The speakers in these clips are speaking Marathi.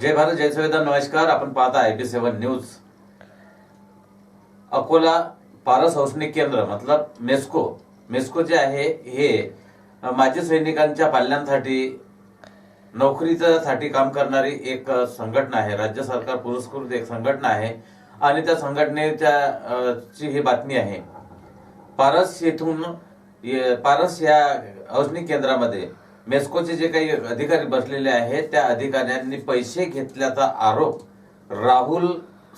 जय भारत जय संविधान नमस्कार. आपण पाहता I P seven news Akola Paras औष्णिक केंद्र मतलब मेस्को. मेस्को जे आहे हे माजी सैनिकांच्या पाल्यांसाठी नोकरीच्यासाठी काम करणारी एक संघटना आहे. राज्य सरकार पुरस्कृत एक संघटना आहे. आणि त्या संघटनेच्या ची ही बातमी आहे. पारस येथून पारस या औष्णिक केंद्रामध्ये मेस्कोचे जे काही अधिकारी बसलेले आहेत त्या अधिकाऱ्यांनी पैसे घेतल्याचा आरोप राहुल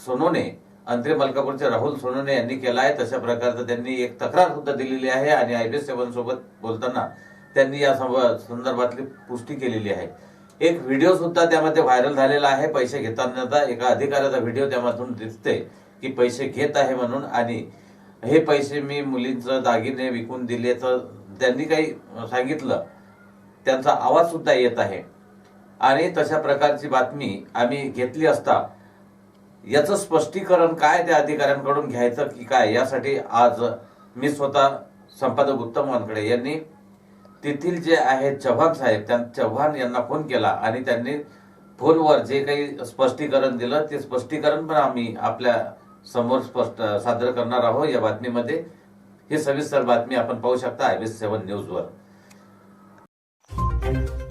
सोनोने अंत्रे मलकापूरचे राहुल सोनोने यांनी केला आहे. तशा प्रकारचं त्यांनी एक तक्रार सुद्धा दिलेली आहे आणि आय बी सेवन सोबत बोलताना त्यांनी या संदर्भातली पुष्टी केलेली आहे. एक व्हिडिओ सुद्धा त्यामध्ये व्हायरल झालेला आहे. पैसे घेतानाचा एका अधिकाऱ्याचा व्हिडिओ त्यामधून दिसते की पैसे घेत आहे म्हणून आणि हे पैसे मी मुलींचं दागिने विकून दिले तर त्यांनी काही सांगितलं त्यांचा आवाज सुद्धा येत आहे. आणि तशा प्रकारची बातमी आम्ही घेतली असता याचं स्पष्टीकरण काय त्या अधिकाऱ्यांकडून घ्यायचं की काय यासाठी आज मी स्वतः संपादक उत्तम वानकडे यांनी तेथील जे आहेत चव्हाण साहेब त्या चव्हाण यांना फोन केला आणि त्यांनी फोनवर जे काही स्पष्टीकरण दिलं ते स्पष्टीकरण पण आम्ही आपल्यासमोर स्पष्ट सादर करणार आहोत या बातमीमध्ये. ही सविस्तर बातमी आपण पाहू शकता आय सेव्हन न्यूजवर.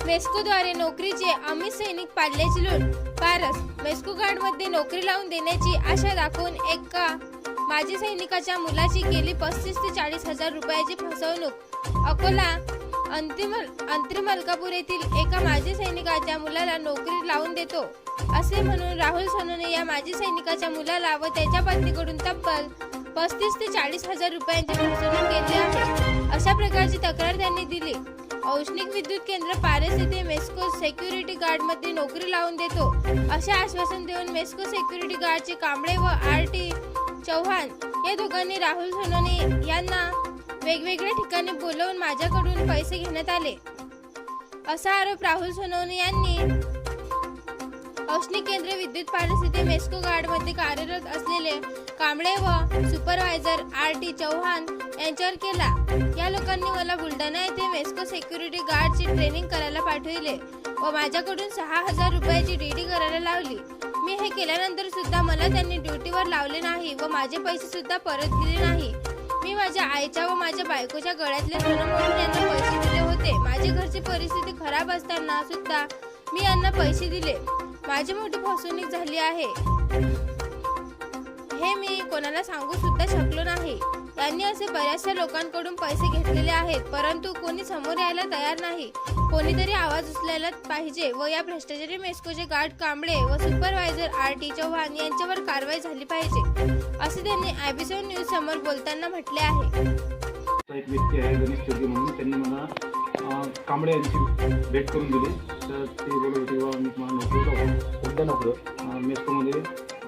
मेस्कोद्वारे नोकरीचे आम्ही सैनिक पाडले लूट पारस मेस्को गार्डमध्ये नोकरी लावून देण्याची आशा दाखवून एका माजी सैनिकाच्या मुलाची गेली पस्तीस ते चाळीस हजार रुपयाची फसवणूक. अकोला अंतिम अंतरी मलकापूर येथील एका माजी सैनिकाच्या मुलाला नोकरी लावून देतो. असे म्हणून राहुल सोनोने या माजी सैनिकाच्या मुलाला व त्याच्या पत्नीकडून तब्बल पस्तीस ते चाळीस हजार रुपयांची फसवणूक केली आहे. अशा प्रकारची तक्रार त्यांनी दिली. औष्णिक विद्युत केंद्र पारस येथे मेस्को सेक्युरिटी गार्डमध्ये नोकरी लावून देतो. असे आश्वासन देऊन मेस्को सेक्युरिटी गार्डचे कांबळे व आर टी चव्हाण या दोघांनी राहुल सोनोने यांना वेगवेगळ्या ठिकाणी बोलवून माझ्याकडून पैसे घेण्यात आले. असा आरोप राहुल सोनवणे यांनी औष्णिक केंद्र विद्युत पारस येथे मेस्को गार्डमध्ये कार्यरत असलेले कांबळे व सुपरवायझर आर टी चौहान यांच्यावर केला. या लोकांनी मला बुलढाणा येथे मेस्को सिक्युरिटी गार्डची ट्रेनिंग करायला पाठविले व माझ्याकडून सहा हजार रुपयाची ड्युटी करायला लावली. मी हे केल्यानंतर सुद्धा मला त्यांनी ड्युटीवर लावले नाही व माझे पैसे सुद्धा परत दिले नाही. मी माझ्या आईच्या व माझ्या बायकोच्या गळ्यातले सोनं यांना पैसे दिले होते. माझी घरची परिस्थिती खराब असताना सुद्धा मी यांना पैसे दिले. माझी मोठी फसवणूक झाली आहे. हे मी कोणाला सांगू सुद्धा शकलो नाही. त्यांनी असे बऱ्याचशा लोकांकडून पैसे घेतलेले आहेत परंतु कोणी समोर यायला तयार नाही. कोणीतरी आवाज उचलायला पाहिजे व या भ्रष्टाचारी मेस्कोचे गार्ड कांबळे व सुपरवायझर आर टी चव्हाण यांच्यावर कारवाई झाली पाहिजे असे त्यांनी आयबीसी न्यूज समोर बोलताना म्हटले आहे. एक व्यक्ती आहे गणेश चौधरी म्हणून. त्यांनी मला कांबळे यांची भेट करून दिली. तर ते बोलत होते बाबा मी तुम्हाला नोकरी लावतो कोणत्या नोकरी मेस्कोमध्ये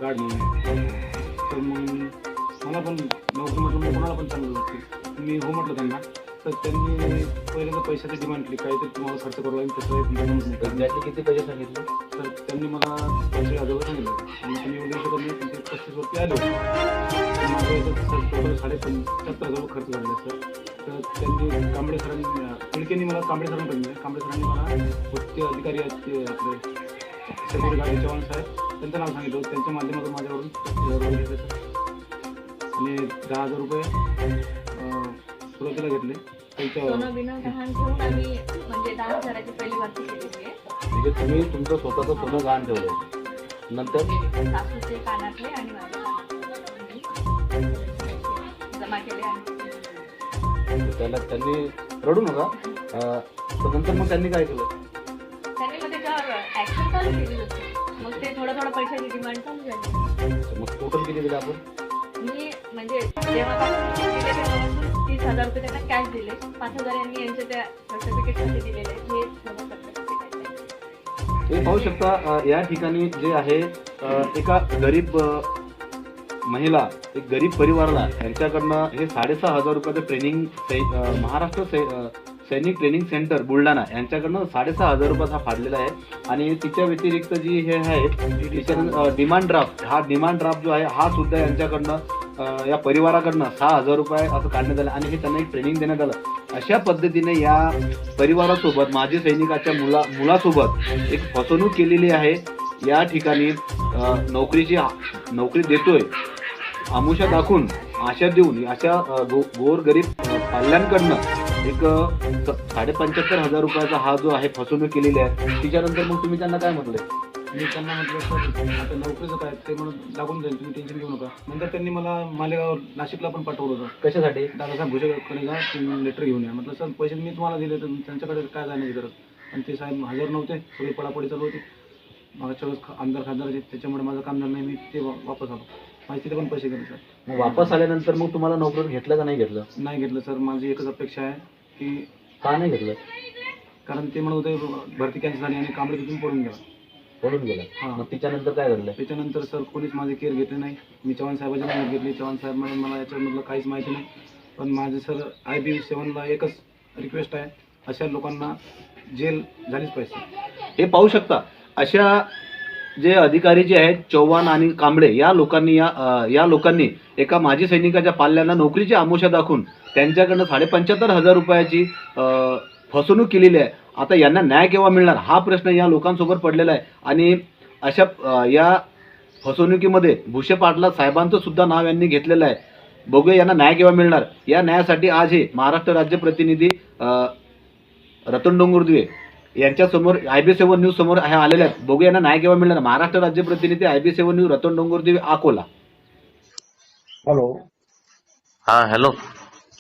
गार्ड म्हणून तर मग मला पण नोकरी म्हटलं मी कोणाला पण चांगलं लागते मी हो म्हटलं त्यांना. तर त्यांनी पहिल्यांदा पैशाची डिमांड केली. काहीतरी तुम्हाला खर्च करावा लागेल तसं नाही त्याचे किती पैसे सांगितले? तर त्यांनी मला पैसे रुपये सांगितले. आणि त्यांनी एवढे करून त्यांचे पस्तीस वरती आले. तर माझं टोटल साडे पंच्याहत्तर हजार खर्च झालेला सर. तर त्यांनी कांबळे सरांनी खिडकेंनी मला कांबळे सरांकडे दिले कांबळे सरांनी मला उच्च अधिकारी आहेत ते आपले. गार्ड चव्हाण साहेब त्यांचं नाव सांगितलं होतं. त्यांच्या माध्यमातून माझ्याकडून घेतले सर आणि दहा हजार रुपये सुरुवातीला घेतले. त्यांच्या सोनं बिनं गहाण ठेवून आम्ही म्हणजे दहा हजाराची पहिली म्हणजे तुम्ही तुमचं स्वतःचं सोनं गहाण ठेवलं. नंतर? सासूचे कानातले आणि माझ्या कानातले जमा केले आणि त्याला त्यांनी रडू नका. अं, तर नंतर मग त्यांनी काय केलं? चालू केली होती मग ते थोडं थोडं पैशाची डिमांड चालू झाली तर मग टोटल किती दिले आपण मी म्हणजे जेव्हापासून दिले तेव्हापासून तीस हजार रुपये त्यांना कॅश दिले पाच हजार यांनी यांच्या त्या सर्टिफिकेटसाठी दिलेले. हे जमा certificate आहे. हे पाहू शकता अं, या ठिकाणी जे आहे अं, एका गरीब अं, महिला एक गरीब परिवाराला यांच्याकडनं हे साडेसहा हजार रुपयाचं ट्रेनिंग महाराष्ट्र सै- अं, सैनिक ट्रेनिंग सेंटर बुलढाणा यांच्याकडनं साडेसहा हजार रुपयाचा हा फाडलेला आहे. आणि तिच्या व्यतिरिक्त जी हे आहे डिमांड ड्राफ्ट हा डिमांड ड्राफ्ट जो आहे हा सुद्धा यांच्याकडनं या परिवाराकडनं सहा हजार रुपये असं काढण्यात आलं. आणि हे त्यांना एक ट्रेनिंग देण्यात आलं. अशा पद्धतीने या परिवारासोबत माजी सैनिकाच्या मुला मुलासोबत एक फसवणूक केलेली आहे. या ठिकाणी नोकरीची नोकरी देतोय आमुषा दाखवून आशा देऊन अशा गो गोरगरीब पाल्यांकडनं एक साडेपंच्याहत्तर हजार रुपयाचा हा जो आहे फसवणूक केलेली आहे तिच्यानंतर मग तुम्ही त्यांना काय म्हटलंय मी त्यांना म्हटलं सर आता नोकरीचं काय ते म्हणून लागून जाईल तुम्ही टेन्शन घेऊ नका. नंतर त्यांनी मला मालेगाव नाशिकला पण पाठवलं होतं. कशासाठी? दादासाहेब भुसेकडे जा तुम्ही लेटर घेऊन या. म्हटलं सर पैसे मी तुम्हाला दिले तर त्यांच्याकडे काय जाण्याची गरज? आणि ते साहेब हजर नव्हते सगळी पडापडी चालू होती. मागच्या वेळेस आमदार खासदार त्याच्यामुळे माझं काम झालं नाही मी ते वापस आलो. तिथे पण पैसे गेले सर. मग वापस आल्यानंतर मग तुम्हाला नोकरीवर घेतलं का नाही घेतलं? नाही घेतलं सर. माझी एकच अपेक्षा आहे की का नाही घेतलं? कारण ते म्हणत होते भरती कॅन्सल झाली आणि कांबळे तिथून पडून गेला. पडून गेलं. हा. मग तिच्यानंतर काय घडलं? त्याच्यानंतर सर कोणीच माझी केअर घेतली नाही. मी चव्हाण साहेबांची मदत घेतली. चव्हाण साहेब म्हणून मला याच्यामधलं काहीच माहिती नाही. पण माझे सर आय बी सेवनला एकच रिक्वेस्ट आहे. अशा लोकांना जेल झालीच पाहिजे. हे पाहू शकता अशा जे अधिकारी जे आहेत चव्हाण आणि कांबळे या लोकांनी या या लोकांनी एका माजी सैनिकाच्या पाल्यांना नोकरीची आमोशा दाखवून त्यांच्याकडनं साडेपंच्याहत्तर हजार रुपयाची फसवणूक केलेली आहे. आता यांना न्याय केव्हा मिळणार? हा प्रश्न या लोकांसोबत पडलेला आहे. आणि अशा या फसवणुकीमध्ये भुसे पाटला साहेबांचं सुद्धा नाव यांनी घेतलेलं आहे. बघूया यांना न्याय केव्हा मिळणार? या न्यायासाठी आज हे महाराष्ट्र राज्य प्रतिनिधी रतन डोंगरदुवे यांच्या समोर आय बी सेव्हन न्यूज समोर हे आलेले आहेत. बघू यांना न्याय केव्हा मिळणार. महाराष्ट्र राज्य प्रतिनिधी I B seven news Ratan Dongardevi Akola. Hello हा हॅलो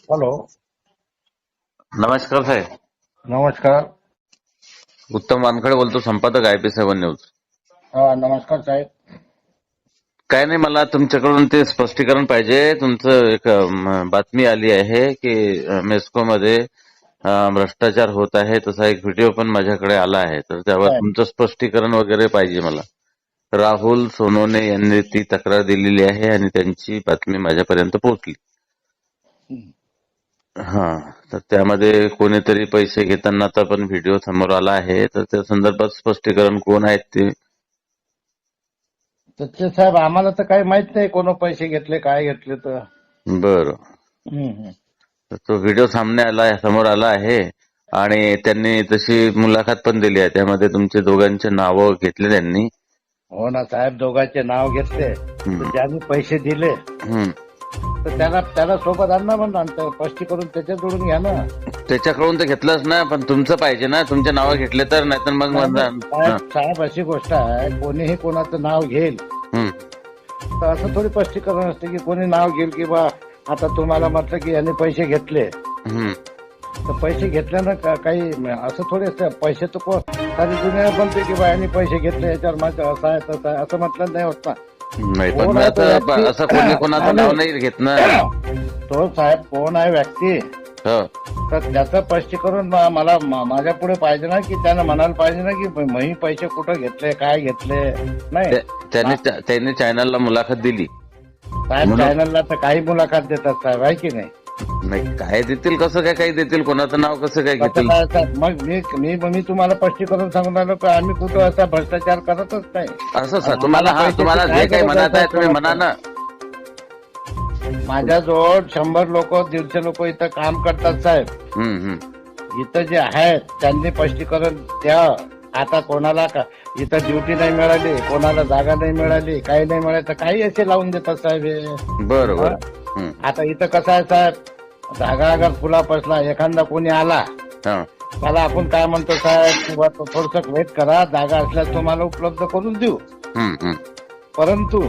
हॅलो नमस्कार साहेब. नमस्कार. उत्तम वानखडे बोलतो संपादक आय पी सेव्हन न्यूज हा नमस्कार साहेब. काय नाही मला तुमच्याकडून ते स्पष्टीकरण पाहिजे. तुमचं एक बातमी आली आहे की मेस्को मध्ये भ्रष्टाचार होत आहे तसा एक व्हिडिओ पण माझ्याकडे आला आहे. तर त्यावर? तुमचं स्पष्टीकरण वगैरे पाहिजे मला. राहुल सोनोने यांनी ती तक्रार दिलेली आहे आणि त्यांची बातमी माझ्यापर्यंत पोहोचली. हा तर त्यामध्ये कोणीतरी पैसे घेताना आता पण व्हिडिओ समोर आला आहे. तर त्या संदर्भात स्पष्टीकरण कोण आहेत ते? तर ते साहेब आम्हाला तर काही माहीत नाही कोण पैसे घेतले काय घेतले तर. बरं. तर तो व्हिडिओ सामने आला आहे समोर आला आहे आणि त्यांनी तशी मुलाखत पण दिली आहे. त्यामध्ये तुमचे दोघांचे नावं घेतले त्यांनी. हो ना साहेब दोघांचे नाव घेतले. तर ज्यांनी पैसे दिले. तर त्याला त्याला सोबत आणा म्हणा स्पष्टी करून त्याच्या जोडून घ्या ना. त्याच्याकडून तर घेतलंच ना पण तुमचं पाहिजे ना. तुमचे नावं घेतले तर नाहीतर मग माझं- हा. साहेब अशी गोष्ट आहे. कोणीही कोणाचं नाव घेईल. तर असं थोडी स्पष्टीकरण असते की कोणी नाव घेईल की बा आता तुम्हाला म्हटलं की यांनी पैसे घेतले. हम्म. तर पैसे घेतल्यानं का- काही असं थोडे पैसे तर को- सारी दुनिया बोलते की बा यांनी पैसे घेतले याच्यावर माझं असं आहे तसं आहे असं म्हटलं नाही होत ना. नाही पण कोण मग आहे तो आता व्यक्ती? असं कोणी कोणाचं नाव नाही घेत ना. तो साहेब कोण आहे व्यक्ती? हो. तर त्याचं स्पष्टीकरण म- मला म- माझ्या पुढे पाहिजे ना की त्यानं म्हणायला पाहिजे ना की मी पैसे कुठं घेतले काय घेतले? नाही. त्या- त्यांनी त्यांनी चॅनलला मुलाखत दिली. साहेब चॅनलला तर काही मुलाखत देतात साहेब आहे की नाही? नाही काय देतील कसं काय काही देतील कोणाचं नाव कसं काय घेतील? काय साहेब? मग मी मी मी तुम्हाला स्पष्टीकरण सांगून राहिलो की आम्ही कुठं असा भ्रष्टाचार करतच नाही. असं सर तुम्हाला हा तुम्हाला जे काही मनात आहे तुम्ही म्हणा ना. माझ्याजवळ शंभर लोक दीडशे लोक इथं काम करतात साहेब. हम्म हम्म. इथं जे आहेत त्यांनी स्पष्टीकरण द्या. आता कोणाला का इथं ड्युटी नाही मिळाली कोणाला जागा नाही मिळाली काही नाही मिळाली तर काही असे लावून देतात साहेब हे. बरं बरं हम्म. आता इथं कसं आहे साहेब जागा अगर फुला पसला एखादा कोणी आला हा. त्याला आपण काय म्हणतो साहेब किंवा थोडस वेट करा जागा असल्यास तुम्हाला उपलब्ध करून देऊ. परंतु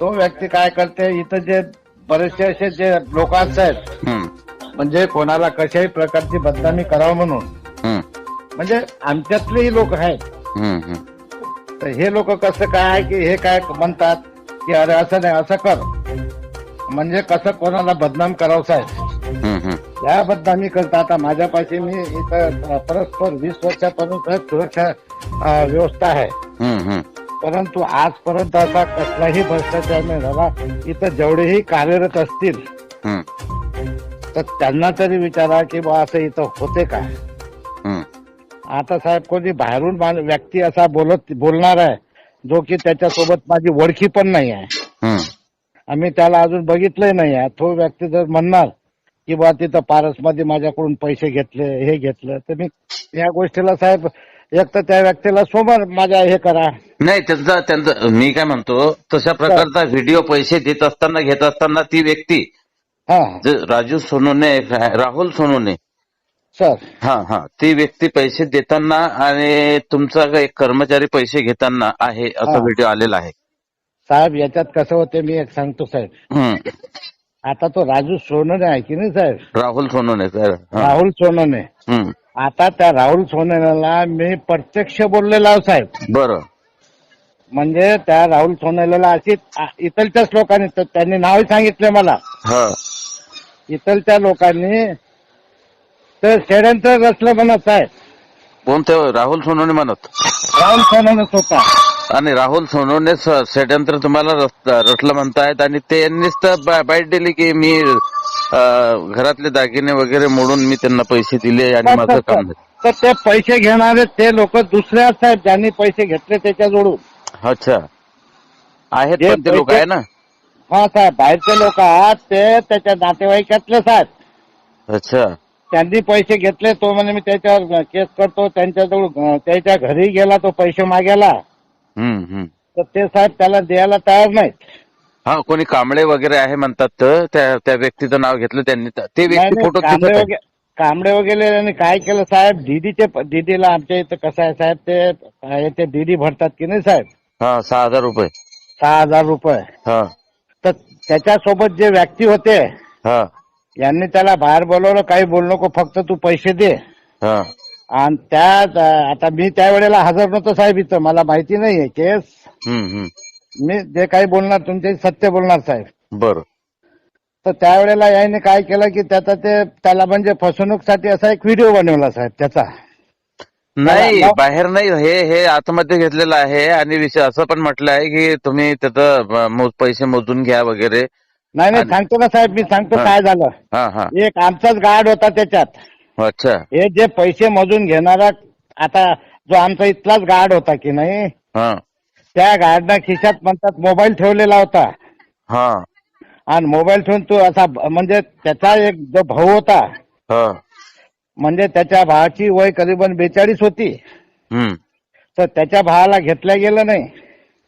तो व्यक्ती काय करते इथं जे बरेचसे असे जे लोक हम्म, म्हणजे कोणाला कशाही प्रकारची बदनामी करावं म्हणून म्हणजे आमच्यातलेही लोक आहेत हम्म, हम्म. तर हे लोक कसं काय आहे की हे काय म्हणतात की अरे असं नाही असं कर म्हणजे कसं कोणाला बदनाम करावं साहेब हम्म, हम्म. या बदनामी करता आता माझ्यापाशी मी इथं परस्पर वीस साहेब सुरक्षा अं, व्यवस्था आहे हम्म, हम्म. परंतु आजपर्यंत असा कसलाही भ्रष्टाचार नाही झाला इथं जेवढेही कार्यरत असतील हम्म, तर त्यांना तरी विचारा की बा असं इथं होते काय. आता साहेब कोणी बाहेरून व्यक्ती असा बोलत बोलणार आहे जो की त्याच्यासोबत माझी ओळखी पण नाही आहे. हम्म. आम्ही त्याला अजून बघितलंही नाही आहे. तो व्यक्ती जर म्हणणार की बा तिथं पारसमध्ये माझ्याकडून पैसे घेतले हे घेतलं तर मी या गोष्टीला साहेब एक तर त्या व्यक्तीला समोर माझ्या हे करा. नाही त्यांचा त्यांचा मी काय म्हणतो तशा प्रकारचा व्हिडिओ पैसे देत असताना घेत असताना ती व्यक्ती हा. राजू सोनूने राहुल सोनूने सर. हा हा. ती व्यक्ती पैसे देताना आणि तुमचा एक कर्मचारी पैसे घेताना आहे असा हा. व्हिडिओ आलेला आहे. साहेब याच्यात कसं होते मी एक सांगतो साहेब. हम्म. आता तो राजू सोनवणे आहे की नाही साहेब? राहुल सोनूने सर. हा. राहुल हम्म. आता त्या राहुल सोनवणेला मी प्रत्यक्ष बोललेला आहो साहेब. बरं. म्हणजे त्या राहुल सोनवणेला अशी आ- इथलच्याच लोकांनी तर त्यांनी नाव सांगितले मला. हा. इथलच्या लोकांनी तर षडयंत्र रचलं म्हणत साहेब कोणते? राहुल सोनूने म्हणत राहुल सोनवणे स्वतः. आणि राहुल सोनूने षडयंत्र तुम्हाला रच- रचलं म्हणतायत आणि त्यांनीच तर बाईट दिली की मी घरातले दागिने वगैरे मोडून मी त्यांना पैसे दिले आणि माझं काम झालं. तर ते पैसे घेणारे ते लोक दुसरे आहेत ज्यांनी पैसे घेतले त्याच्याजवळून. अच्छा. आहेत पण ते लोक आहे ना? हा साहेब बाहेरचे लोक आहात ते त्याच्या नातेवाईकातले साहेब अच्छा. त्यांनी पैसे घेतले तो म्हणे मी त्याच्यावर केस करतो त्यांच्याजवळ त्याच्या घरी गेला तो पैसे मागायला. तर ते साहेब त्याला द्यायला तयार नाहीत. हा कोणी कांबळे वगैरे आहे म्हणतात तर त्या त्या व्यक्तीचं नाव घेतलं त्यांनी ते व्यक्ती फोटो कांबळे वगैरे कांबळे वगैरे यांनी काय केलं साहेब? डीडीचे डीडीला आमच्या इथं कसं आहे साहेब ते ते डीडी भरतात की नाही साहेब? हा सहा हजार रुपये. सहा हजार रुपये. हा. तर त्याच्यासोबत जे व्यक्ती होते हा. यांनी त्याला बाहेर बोलवलं काही बोलू नको फक्त तू पैसे दे. हा. आणि त्या आता मी त्यावेळेला हजर नव्हतो साहेब इथं मला माहिती नाहीये केस. हम्म हम्म. मी जे काही बोलणार तुमचे सत्य बोलणार साहेब. बरं. तर त्यावेळेला याने काय केलं की त्याचा ते त्याला म्हणजे फसवणूकसाठी असा एक व्हिडिओ बनवला साहेब त्याचा. नाही बाहेर नाही हे हे आतमध्ये घेतलेलं आहे आणि विषय असं पण म्हटलं आहे की तुम्ही त्याचं अं, पैसे मोजून घ्या वगैरे. नाही नाही सांगतो ना साहेब मी सांगतो हा. काय झालं. हा हा. एक आमचाच गार्ड होता त्याच्यात. अच्छा. हे जे पैसे मोजून घेणारा आता जो आमचा इथलाच गार्ड होता की नाही हा. त्या गार्डनं खिशात म्हणतात मोबाईल ठेवलेला होता. हा. आणि मोबाईल ठेवून तो असा ब- म्हणजे त्याचा एक जो भाऊ होता हा. म्हणजे त्याच्या भावाची वय करीबन बेचाळीस होती. हम्म. तर त्याच्या भावाला घेतल्या गेलं नाही.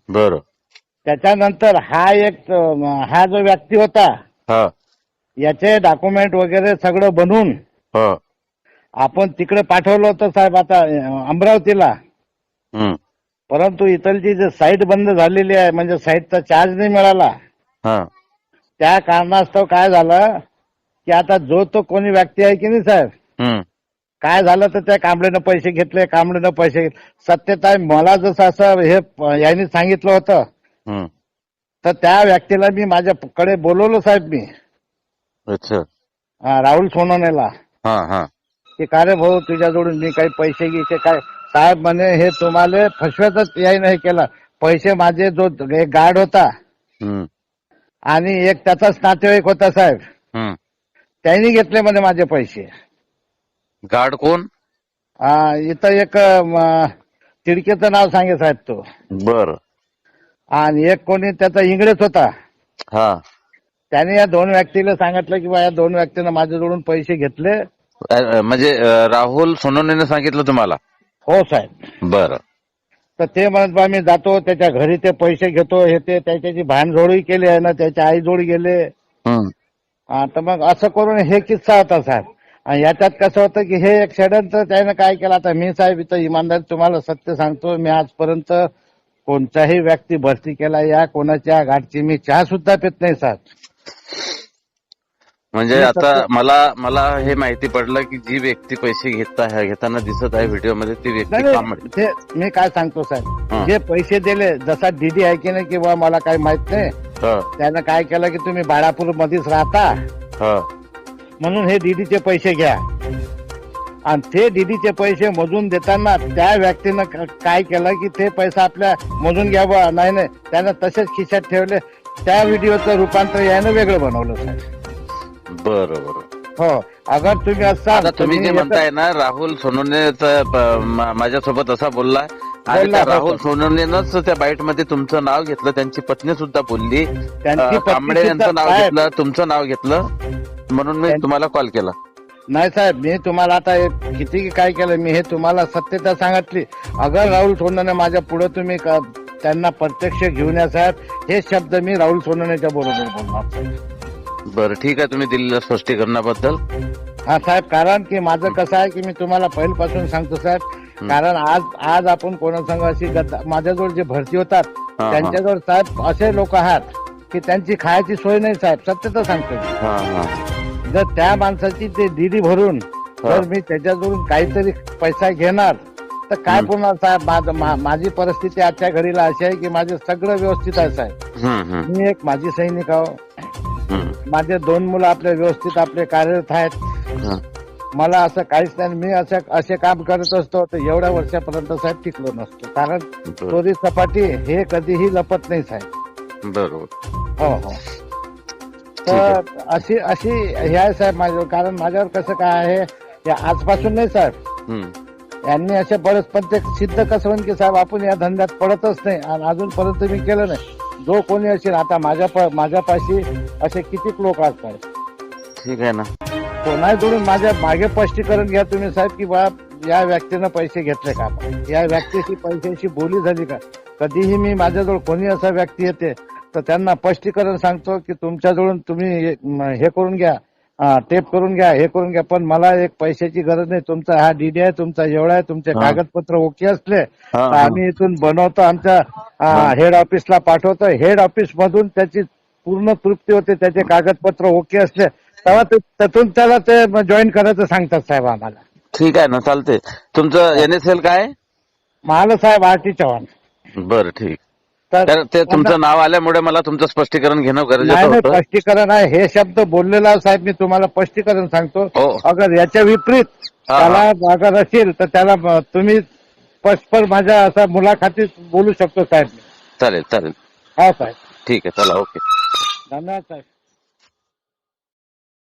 बरं. त्याच्यानंतर हा एक हा जो व्यक्ती होता हा. याचे डॉक्युमेंट वगैरे सगळं बनवून हा. आपण तिकडे पाठवलं होतं साहेब आता अमरावतीला. हम्म. परंतु इथलची जी साईट बंद झालेली आहे म्हणजे साईटचा चार्ज नाही मिळाला. हा. त्या कारणास्तव काय झालं की आता जो तो कोणी व्यक्ती आहे की नाही साहेब हम्म. काय झालं तर त्या कांबळेनं पैसे घेतले कांबळेनं पैसे घेतले सत्यता मला जसं असं हे प- यांनी सांगितलं होतं तर त्या व्यक्तीला मी माझ्याकडे बोलवलं साहेब मी. अच्छा. हा, राहुल सोनवणेला. हा हा. की का रे भाऊ तुझ्याजवळून मी काही पैसे घ्यायचे काय? साहेब म्हणे हे तुम्हाला फसव्यातच याय नाही केलं. पैसे माझे जो एक गार्ड होता हम्म. आणि एक त्याचाच नातेवाईक होता साहेब. हम्म. त्यांनी घेतले म्हणे माझे पैसे. गार्ड कोण? हा, इथं एक म, तिडकेचं नाव सांगे साहेब तो. बर. आणि एक कोणी त्याचा इंग्रज होता. हा. त्याने या दोन व्यक्तीला सांगितलं की बा या दोन व्यक्तीनं माझ्याजवळून पैसे घेतले. अ, म्हणजे अ, राहुल सोनवणेने सांगितलं तुम्हाला? हो साहेब. बरं. तर ते म्हणत बा मी जातो त्याच्या घरी ते पैसे घेतो हे ते त्याच्याची भानजोडी केली आहे ना त्याच्या आई जोडी गेले हा, तर मग असं करून हे किस्सा होता साहेब. आणि याच्यात कसं होतं की हे एक षडयंत्र त्यानं काय केलं? आता मी साहेब इथं इमानदारी तुम्हाला सत्य सांगतो मी आजपर्यंत कोणताही व्यक्ती भरती केला या कोणाच्या गाठची मी चहा सुद्धा पित नाही साहेब. म्हणजे आता मला मला हे माहिती पडलं की जी व्यक्ती पैसे घेत आहे घेताना दिसत आहे व्हिडिओमध्ये ती व्यक्ती नाही कांबळे नाही, ते मी काय सांगतो हा. साहेब जे पैसे दिले जसा डीडी आहे की नाही किंवा मला काही माहीत नाही हा. त्यानं काय केलं की तुम्ही बाळापूर मध्येच राहता. हा. म्हणून हे डीडीचे पैसे घ्या. आणि ते डीडीचे पैसे मोजून देताना त्या व्यक्तीनं काय केलं की ते पैसा आपल्या मोजून घ्यावं? नाही नाही. त्यानं तसेच खिशात ठेवले. त्या व्हिडिओचं रूपांतर यानं वेगळं बनवलं साहेब. बरं बरं हो. अगर तुम्ही आता तुम्ही जे म्हणताय ना राहुल सोनवणे माझ्यासोबत असा बोलला. आणि राहुल. सोनवणेनंच त्या बाईटमध्ये तुमचं नाव घेतलं त्यांची पत्नी सुद्धा बोलली. कांबळे यांचं नाव घेतलं तुमचं नाव घेतलं. म्हणून मी तुम्हाला कॉल केला. नाही साहेब मी तुम्हाला आता हे किती काय केलं मी हे तुम्हाला सत्यता सांगितली. अगर राहुल सोनवणे माझ्या पुढे तुम्ही क- त्यांना प्रत्यक्ष घेऊन या साहेब हे शब्द मी राहुल सोनवणेच्या बरोबर बोलणार. बरं ठीक आहे तुम्ही दिलेल्या स्पष्टीकरणाबद्दल. हा साहेब कारण की माझं कसं आहे की मी तुम्हाला पहिल्यापासून सांगतो साहेब कारण आज आज आपण कोणासंग अशी माझ्याजवळ जे भरती होतात हा. त्यांच्याजवळ साहेब असे लोक आहात की त्यांची खायची सोय नाही साहेब सत्यता सांगतो मी. हा हा. जर त्या माणसाची ते डीडी भरून जर मी त्याच्याजवळून काहीतरी पैसा घेणार तर काय पुन्हा साहेब माझं- माझी परिस्थिती आजच्या घडीला अशी आहे की माझं सगळं व्यवस्थित आहे. साहेब मी एक माजी सैनिक आहो. माझे दोन मुलं आपले व्यवस्थित आपले कार्यरत आहेत. मला असं काहीच नाही मी असं असे काम करत असतो तर एवढ्या वर्षापर्यंत साहेब टिकलो नसतो. कारण. चोरी सपाटी हे कधीही लपत नाही साहेब. बरोबर. हो हो. तर अशी अशी हे आहे साहेब माझ्यावर कारण माझ्यावर कसं काय आहे हे आजपासून नाही साहेब. हम्म, यांनी असे बरेच पण ते सिद्ध कसं की साहेब आपण या धंद्यात पडतच नाही आणि अजूनपर्यंत मी केलं नाही. जो कोणी असेल आता माझ्या प- माझ्यापाशी असे कितीक लोक असतात ठीक आहे ना. कोणाकडून माझ्या मागे स्पष्टीकरण घ्या तुम्ही साहेब की बा या व्यक्तीनं पैसे घेतले का? या व्यक्तीशी पैशाची बोली झाली का? कधीही मी माझ्याजवळ कोणी असा व्यक्ती येते तर त्यांना स्पष्टीकरण सांगतो की तुमच्याजवळून तुम्ही हे करून घ्या टेप करून घ्या हे करून घ्या पण मला एक पैशाची गरज नाही. तुमचा हा डीडी आहे तुमचा एवढा आहे तुमचे. कागदपत्र ओके असले तर. आम्ही इथून बनवतो आमच्या हेड ऑफिसला पाठवतो. हेड ऑफिस मधून त्याची पूर्ण तृप्ती होते त्याचे कागदपत्र ओके असले तेव्हा ते- त्यातून त्याला ते जॉईन करायचं सांगतात साहेब आम्हाला. ठीक आहे ना चालते तुमचं एन एस एल काय? महाल साहेब आर टी चव्हाण. बरं ठीक. तर ते तुमचं नाव आल्यामुळे मला तुमचं स्पष्टीकरण घेणं गरजेचं नाही होतं. स्पष्टीकरण आहे. हे शब्द बोललेला साहेब मी तुम्हाला स्पष्टीकरण सांगतो. हो. अगर याच्या विपरीत हा, त्याला अगर असेल तर त्याला तुम्ही परस्पर माझ्या असा मुलाखतीत बोलू शकतो साहेब. चालेल चालेल. हा साहेब. ठीक आहे चला ओके. धन्यवाद साहेब.